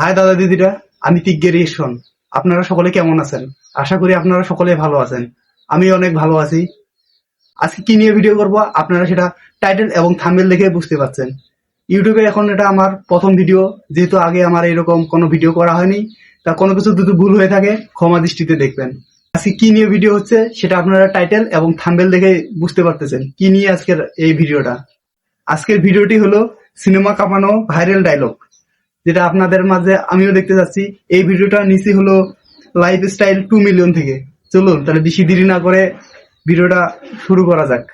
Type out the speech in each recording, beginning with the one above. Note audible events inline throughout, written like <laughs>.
High দাদা দিদিরা, আমি তিগ্গের ঈশ্বন আপনারা সকলে কেমন আছেন? আশা করি আপনারা সকলে ভালো আছেন। আমি অনেক ভালো আছি। আজকে কি নিয়ে ভিডিও করব? আপনারা সেটা টাইটেল এবং থাম্বনেল দেখে বুঝতে পারছেন। ইউটিউবে এখন এটা আমার প্রথম ভিডিও যেহেতু আগে আমার এরকম কোনো ভিডিও করা হয়নি, তা কোনো কিছু যদি ভুল হয়ে থাকে, ক্ষমা দৃষ্টিতে দেখবেন। আজকে কি নিয়ে ভিডিও হচ্ছে, সেটা আপনারা টাইটেল এবং থাম্বনেল দেখে বুঝতে পারতেছেন কি নিয়ে আজকের এই ভিডিওটা আজকের ভিডিওটি হলো সিনেমা কাঁপানো ভাইরাল ডায়লগ যেটা আপনাদের মাঝে আমিও দেখতে যাচ্ছি এই ভিডিওটা নিচে হলো লাইফ স্টাইল টু মিলিয়ন থেকে চলুন তাহলে বেশি দেরি না করে ভিডিওটা শুরু করা যাক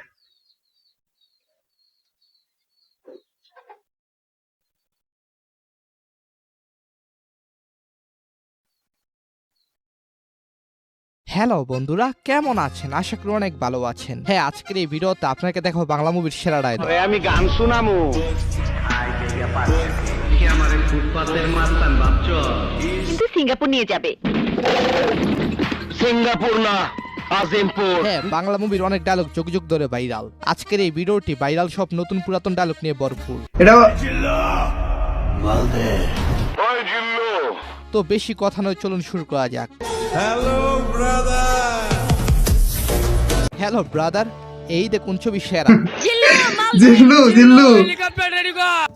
হ্যালো বন্ধুরা কেমন আছেন আশা করি অনেক ভালো আছেন হ্যাঁ আজকের এই ভিডিওতে আপনাকে দেখো বাংলা মুভির সেরা ডায়লগ আমি গান শুনামু কিন্তু সিঙ্গাপুর নিয়ে যাবে। সিঙ্গাপুর না আজিমপুর। হ্যাঁ বাংলা মুভির অনেক ডায়লগ যুগ যুগ ধরে ভাইরাল আজকের এই ভিডিওটি ভাইরাল সব নতুন পুরাতন ডায়লগ নিয়ে ভরপুর। এটা তো বেশি কথা নয় চলুন শুরু করা যাক। হ্যালো ব্রাদার এই দেখুন ছবি সেরা। জিল্লু জিল্লু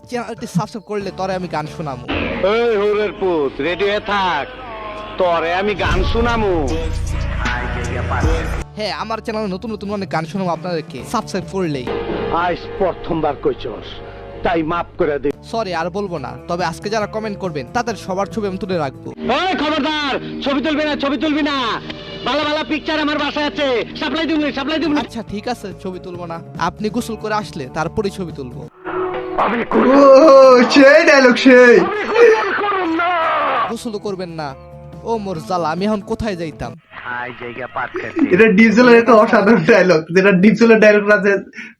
চ্যানেলটি সাবস্ক্রাইব করলে তরে আমি গান শোনাবো। এই হুরের পুত রেডি হয়ে থাক। তরে আমি গান শুনামু হ্যাঁ আমার চ্যানেলে নতুন নতুন অনেক গান শোনাবো আপনাদেরকে। সাবস্ক্রাইব করলেই। আজ প্রথমবার কইছস তাই মাফ করে দে। সরি আর বলব না। তবে আজকে যারা কমেন্ট করবেন তাদের সবার ছবি আমি তুলে রাখব। ওই খবরদার ছবি তুলবি না ছবি তুলবি না। ভালো ভালো পিকচার আমার বাসায় আছে। সাপ্লাই দিবি সাপ্লাই দিবি আচ্ছা ঠিক আছে ছবি তুলবো না। আপনি গোসল করে আসলে তারপরে ছবি তুলবো। ও সেই ডায়লগ সেই। গোসল করবেন না। ও মোর জ্বালা আমি এখন কোথায় যাইতাম? এটা ডিপজলের একটা অসাধারণ ডায়লগ যেটা ডিপজলের ডায়লগ আছে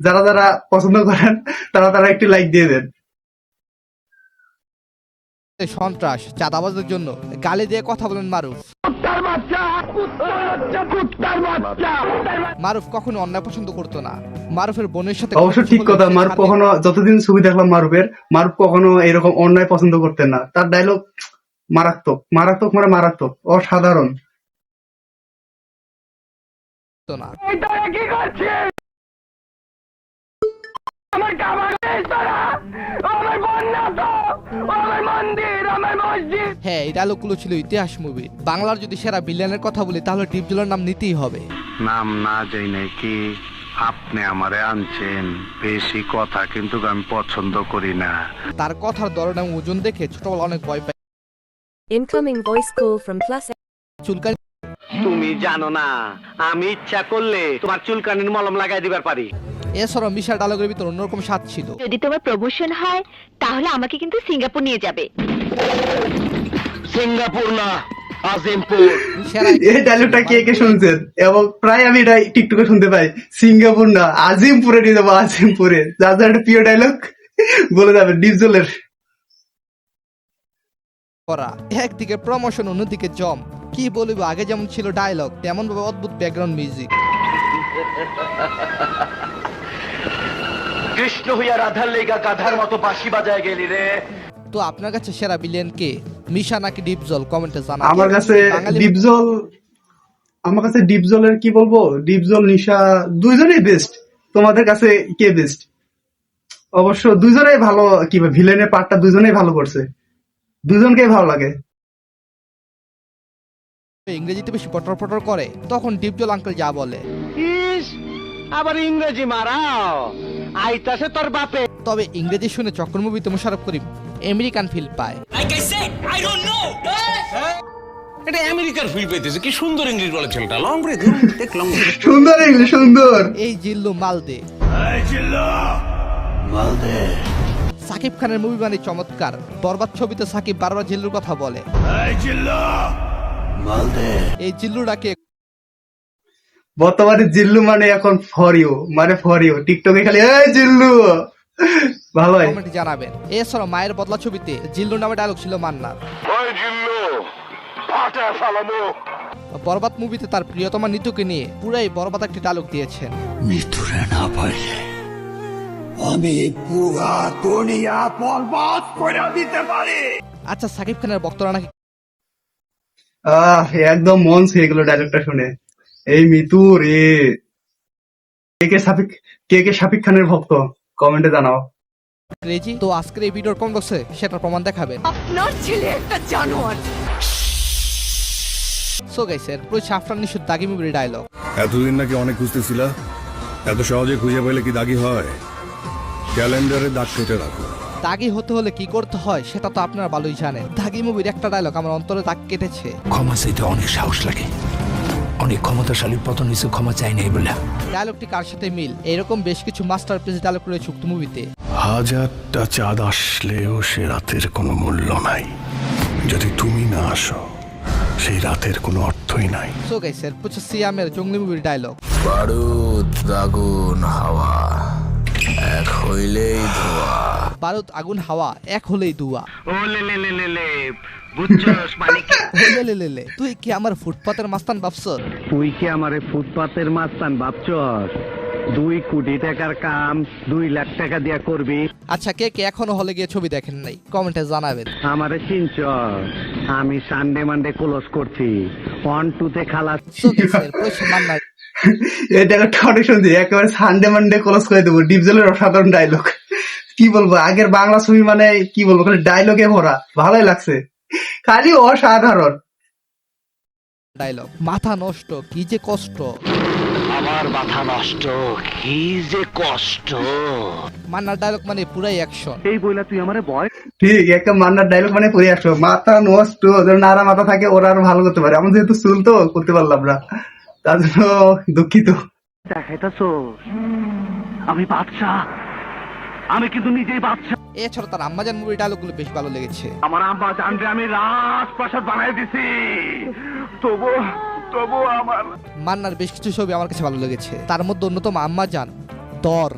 যারা যারা পছন্দ করেন তারা তারা একটি লাইক দিয়ে দেন। এই সন্ত্রাস চাঁদাবাজের জন্য। গালি দিয়ে কথা বলেন মারুফ। মারুফ কখনো অন্যায় পছন্দ করতো না। মারুফের বোনের সাথে অবশ্য ঠিক কথা মারুফ কখনো যতদিন ছবি দেখলাম মারুফের মারুফ কখনো এরকম অন্যায় পছন্দ করতেন না। তার ডায়লগ মারাত্মক মারাত্মক মানে মারাত্মক অসাধারণ। না। হ্যাঁ এই ছিল ইতিহাস মুভি বাংলার যদি সেরা বিলিয়নের কথা বলি তাহলে ডিপজলের নাম নিতেই হবে। নাম না যাই নাকি আপনি আমারে আনছেন? বেশি কথা কিন্তু আমি পছন্দ করি না। তার কথার ধরন এবং ওজন দেখে ছোটবেলা অনেক ভয় পাই Incoming voice call from plus চুলকানি তুমি জানো না আমি ইচ্ছা করলে তোমার চুলকানির মলম লাগাই দিবার পারি। এছাড়াও মিশাল ডায়লগের ভিতর অন্যরকম স্বাদ ছিল। যদি তোমার প্রমোশন হয় তাহলে আমাকে কিন্তু সিঙ্গাপুর নিয়ে যাবে। সিঙ্গাপুর না আজিমপুর। সেরা এই ডায়লগটা কে কে শুনছেন এবং প্রায় আমি এটা টিকটকে শুনতে পাই। সিঙ্গাপুর না আজিমপুরে নিয়ে যাব আজিমপুরে। যার যার একটা প্রিয় ডায়লগ বলে যাবে করা। একদিকে প্রমোশন অন্যদিকে জম। কি বলব আগে যেমন ছিল ডায়লগ তেমন ভাবে অদ্ভুত ব্যাকগ্রাউন্ড মিউজিক কৃষ্ণ হইয়া রাধার লেগা গাধার মতো বাঁশি বাজায় গেলি রে। তো আপনার কাছে সেরা বিলিয়ন কে? মিশা নাকি ডিপজল? কমেন্টে জানা আমার কাছে ডিপজল আমার কাছে ডিপজলের কি বলব? ডিপজল নিশা দুইজনেই বেস্ট তোমাদের কাছে কে বেস্ট অবশ্য দুইজনেই ভালো কি ভিলেনের পার্টটা দুইজনেই ভালো করছে। দুজনকেই ভালো লাগে। ইংরেজিতে বেশি পটর পটর করে তখন ডিপজল আঙ্কেল যা বলে। ইস আবার ইংরেজি মারাও। আইতাছে তোর বাপে। তবে ইংরেজি শুনে চক্র মুভিতে মোশারফ করিম আমেরিকান ফিল পায়। এটা আমেরিকার ফিল পেতেছে কি সুন্দর ইংলিশ বলে ছেলেটা। লং দেখলাম সুন্দর ইংলিশ সুন্দর। এই জিল্লু মালদে। সাকিব খানের মুভি মানে চমৎকার। বরবাদ ছবিতে সাকিব বারবার জিল্লুর কথা বলে। এই জিল্লুটাকে বর্তমানে জিল্লু মানে এখন ফর ইউ মানে ফর ইউ টিকটকে খালি এই জিল্লু! ভালো হয়। কমেন্টে জানাবেন। এছাড়াও মায়ের বদলা ছবিতে জিল্লু নামে ডায়লগ ছিল মান্নার। ওই জিল্লু ফালামু বরবাদ মুভিতে তার প্রিয়তমা নিতুকে নিয়ে পুরাই বরবাদ একটি ডায়লগ দিয়েছেন। মৃত্যুরে না পারলে আমি পুরা দুনিয়া বরবাদ করে দিতে পারি। আচ্ছা সাকিব খানের বক্তরা নাকি আহ একদম মন ছুঁয়ে গেল ডায়লগটা শুনে। এই মিতু রে। কে কে সাফিক কে কে শাফিক খানের ভক্ত? কমেন্টে জানাও। ক্রেজি তো আজকের এই ভিডিওর কোন বক্সে সেটার প্রমাণ দেখাবেন? আপনার ছেলে একটা জানোয়ার। সো গাইস এর পুরো সাফরান নিশুদ দাগি মুভির ডায়লগ এতদিন নাকি অনেক খুঁজতেছিলা? এত সহজে খুঁজে পেলে কি দাগি হয়? ক্যালেন্ডারে দাগ কেটে রাখো। দাগি হতে হলে কি করতে হয় সেটা তো আপনারা ভালোই জানেন। দাগি মুভির একটা ডায়লগ আমার অন্তরে দাগ কেটেছে। ক্ষমা চাইতে অনেক সাহস লাগে। অনেক ক্ষমতাশালীর পতন নিচে ক্ষমা চাই নাই বলে। ডায়লগটি কার সাথে মিল? এরকম বেশ কিছু মাস্টারপিস ডায়লগ রয়েছে উক্ত মুভিতে। হাজারটা চাঁদ আসলেও সে রাতের কোনো মূল্য নাই। যদি তুমি না আসো সেই রাতের কোনো অর্থই নাই। সো গাইস এর পুরো সিয়ামের জঙ্গলি মুভির ডায়লগ বারুদ আগুন হাওয়া এক হইলেই ধোয়া। বারুদ আগুন হাওয়া এক হলেই দুয়া ও লে লে লে লে লে। বুঝছস মানে <laughs> কি লে লে লে, তুই কি আমার ফুটপাতের মাস্তান ভাবছ তুই কি আমারে ফুটপাতের মাস্তান ভাবছস? দুই কোটি টাকার কাম দুই লাখ টাকা দিয়া করবি? আচ্ছা কে কে এখনও হলে গিয়ে ছবি দেখেন নাই? কমেন্টে জানাবেন। আমারে চিনছস? আমি সানডে মানডে ক্লোজ করছি। ওয়ান টু তে গাইস এর পুরো মান্না অনেক শুনছি একেবারে সানডে মানডে ক্লোজ করে দেবো। ডিপজলের অসাধারণ ডায়লগ কি বলব আগের বাংলা ছবি মানে কি বলব খালি ডায়লগে ভরা। ভালোই লাগছে। খালি অসাধারণ। ডায়লগ মাথা নষ্ট কি যে কষ্ট। আমার মাথা নষ্ট কি যে কষ্ট। মান্নার ডায়লগ মানে পুরাই অ্যাকশন এই বইলা তুই আমারে বয় ঠিক একটা মান্নার ডায়লগ মানে পড়ে আসো মাথা নষ্ট ওদের নাড়া মাথা থাকে ওরা আরও ভালো করতে পারে। আমার যেহেতু চুল তো করতে পারলাম না। তার জন্য দুঃখিত। দেখাইতাছস আমি বাদশা আমি কিন্তু নিজেই বাদশা এছাড়া তার আম্মাজান মুভির ডায়লগগুলো বেশ ভালো লেগেছে। আমার আম্মা জানরে আমি রাজপ্রাসাদ বানাই দিছি। তবু তবু আমার মান্নার বেশ কিছু ছবি আমার কাছে ভালো লেগেছে। তার মধ্যে অন্যতম আম্মাজান দর।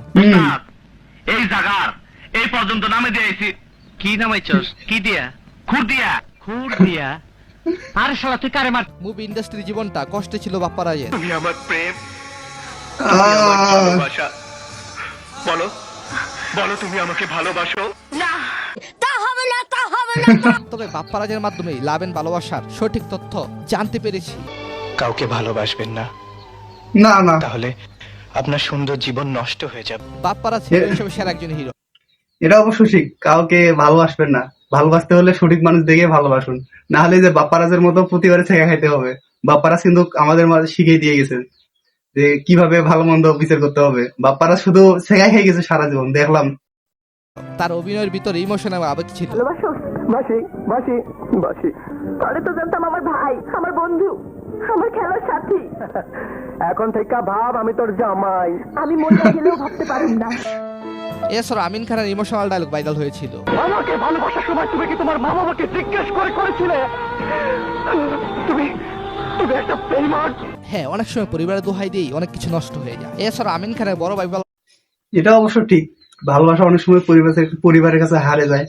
এই জায়গার এই পর্যন্ত নামে দিয়েছি। কি নামাইছস? কি দিয়া? খুর দিয়া। খুর দিয়া? আরে শালা তুই কারে মার মুভি ইন্ডাস্ট্রির জীবনটা কষ্টে ছিল বাপ্পারাজের। তুমি আমার প্রেম আহ, বলো। বলো তুমি আমাকে ভালোবাসো? তবে বাপ্পারাজের মাধ্যমেই লাভ এন্ড ভালোবাসার সঠিক তথ্য জানতে পেরেছি। কাউকে ভালোবাসবেন না। না না। তাহলে আপনার সুন্দর জীবন নষ্ট হয়ে যাবে। বাপ্পারাজ হিসেবে সেরা একজন হিরো। এটা অবশ্য ঠিক। কাউকে ভালোবাসবেন না। ভালোবাসতে হলে সঠিক মানুষ দেখে ভালোবাসুন। না হলে যে বাপ্পারাজের মতো প্রতিবারে ছেঁকা খাইতে হবে। বাপ্পারাজ কিন্তু আমাদের মাঝে শিখিয়ে দিয়ে গেছে যে কীভাবে ভালো মন্দ বিচার করতে হবে। বাপ্পারাজ শুধু ছেঁকা খেয়ে গেছে সারা জীবন দেখলাম। তার অভিনয়ের ভিতরে ইমোশন এবং আবেগ ছিল। বাসি বাসি বাসি তাহলে তো জানতাম আমার ভাই আমার বন্ধু আমার খেলার সাথী। এখন থেকে ভাব আমি তোর জামাই। আমি মরে গেলেও ভাবতে পারুম না। এছাড়া আমিন খানের ইমোশনাল ডায়লগ ভাইরাল হয়েছিল। আমাকে ভালোবাসার সময় তুমি কি তোমার মা বাবাকে জিজ্ঞেস করে করেছিলে? তুমি তুমি একটা বেইমান হ্যাঁ অনেক সময় পরিবারের দোহাই দিয়েই অনেক কিছু নষ্ট হয়ে যায়। এছাড়া আমিন খানের বড় ভাই এটা অবশ্য ঠিক। ভালোবাসা অনেক সময় পরিবারের পরিবারের কাছে হারে যায়।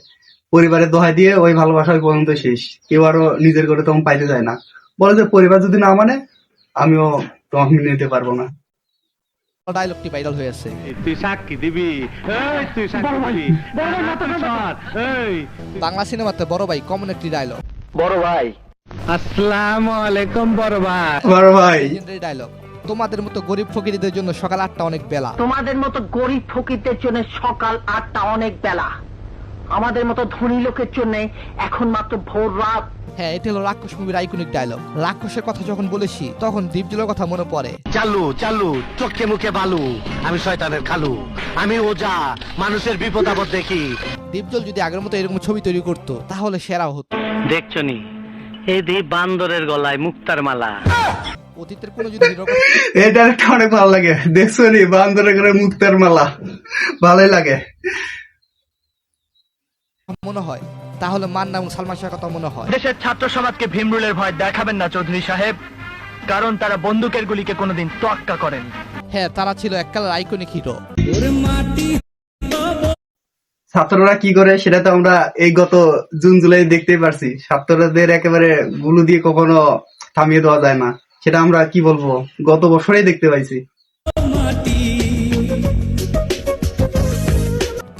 পরিবারের দোহাই দিয়ে ওই ভালোবাসা পর্যন্ত শেষ। কেউ আরও নিজের করে তখন পাইতে যায় না। বলে যে পরিবার যদি না মানে আমিও তোমাকে নিতে পারব না। ডায়লগটি ভাইরাল হয়েছে তুই সাক্ষী দিবি। এই তুই সাক্ষী দিবি। বাংলা সিনেমাতে বড় ভাই কমন একটি ডায়লগ বড় ভাই আসসালামু আলাইকুম বড় ভাই। বড় ভাই। ডায়লগ তোমাদের মতো গরিব ফকিরদের জন্য সকাল আটটা অনেক বেলা। তোমাদের মতো গরিব ফকিরদের জন্য সকাল আটটা অনেক বেলা। আমাদের মতো ধনী লোকের জন্য এখন মাত্র ভোর রাত। হ্যাঁ এটা হলো রাক্ষস মুভির আইকনিক ডায়লগ রাক্ষসের কথা যখন বলেছি তখন দীপজলের কথা মনে পড়ে। চালু চালু চোখে মুখে বালু। আমি শয়তানের খালু। আমি ওজা মানুষের বিপদ আপদ দেখি। দীপজল যদি আগের মতো এরকম ছবি তৈরি করতো তাহলে সেরা হতো। দেখছনি এই দ্বীপ বান্দরের গলায় মুক্তার মালা। অতীতের কোনো যদি হিরো এটা একটা অনেক ভালো লাগে। দেখছ নি? বান্দরে করে মুক্তার মালা। ভালোই লাগে। মনে হয়। তাহলে মান্না এবং সালমান শাহের কথা মনে হয়। দেশের ছাত্র সমাজকে ভীমরুলের ভয় দেখাবেন না চৌধুরী সাহেব কারণ তারা বন্দুকের গুলিকে কোনোদিন তোয়াক্কা করেন হ্যাঁ তারা ছিল এককালের আইকনিক হিরো ছাত্ররা কি করে সেটা তো আমরা এই গত জুন জুলাই দেখতেই পারছি। ছাত্রদের একেবারে গুলো দিয়ে কখনো থামিয়ে দেওয়া যায় না। সেটা আমরা কি বলব? গত বছরেই দেখতে পাইছি।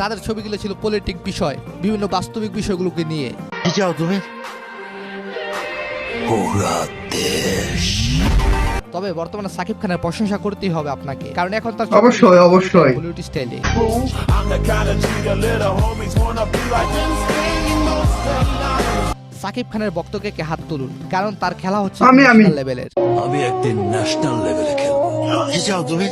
তাদের ছবিগুলো ছিল পলিটিক বিষয় বিভিন্ন বাস্তবিক বিষয়গুলোকে নিয়ে। কি চাও তুমি? পুরা দেশ। তবে বর্তমানে সাকিব খানের প্রশংসা করতেই হবে আপনাকে। কারণ এখন তার অবশ্যই, অবশ্যই। বলিউড স্টাইলে সাকিব খানের বক্তকে কে হাত তুলুন? কারণ তার খেলা হচ্ছে আমি- আমি। লেভেলের আমি একদিন ন্যাশনাল লেভেলে খেলব। কি চাও তুমি?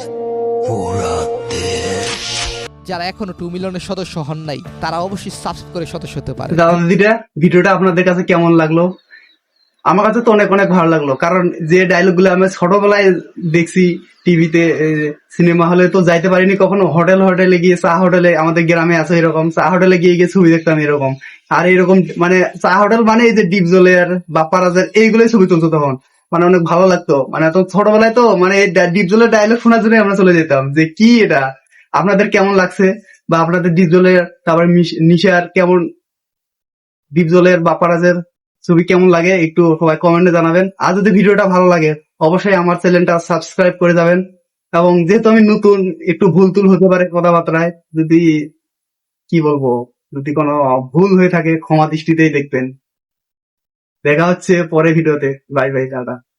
পুরা দেশ। যারা এখনও টু মিলিয়নের সদস্য হন নাই তারা অবশ্যই সাবস্ক্রাইব করে সদস্য হতে পারে। দাদা দিদিরা ভিডিওটা আপনাদের কাছে কেমন লাগল? আমার কাছে তো অনেক অনেক ভালো লাগল। কারণ যে ডায়লগগুলো আমি ছোটবেলায় দেখছি টিভিতে সিনেমা হলে তো যাইতে পারিনি কখনো। হোটেল হোটেলে গিয়ে চা হোটেলে আমাদের গ্রামে আছে এরকম। চা হোটেলে গিয়ে গিয়ে ছবি দেখতাম এরকম। আর এরকম মানে চা হোটেল মানে এই যে ডিপ জলের বা পারাজের এইগুলোই ছবি তুলতো তখন। মানে অনেক ভালো লাগতো। মানে তো ছোটবেলায় তো মানে ডিপ জলের ডায়লগ শোনার জন্য আমরা চলে যেতাম। যে কি এটা? আপনাদের কেমন লাগছে? বা আপনাদের ডিপ জলের, তারপর নিশার কেমন? ডিপজলের বা পারাজের ছবি কেমন লাগে একটু সবাই কমেন্টে জানাবেন। আর যদি ভিডিওটা ভালো লাগে, অবশ্যই আমার চ্যানেলটা সাবস্ক্রাইব করে যাবেন। এবং যেহেতু আমি নতুন, একটু ভুল তুল হতে পারে কথাবার্তায়, যদি, কি বলব, যদি কোনো ভুল হয়ে থাকে, ক্ষমা দৃষ্টিতেই দেখবেন। দেখা হচ্ছে পরে ভিডিওতে। Bye bye tata.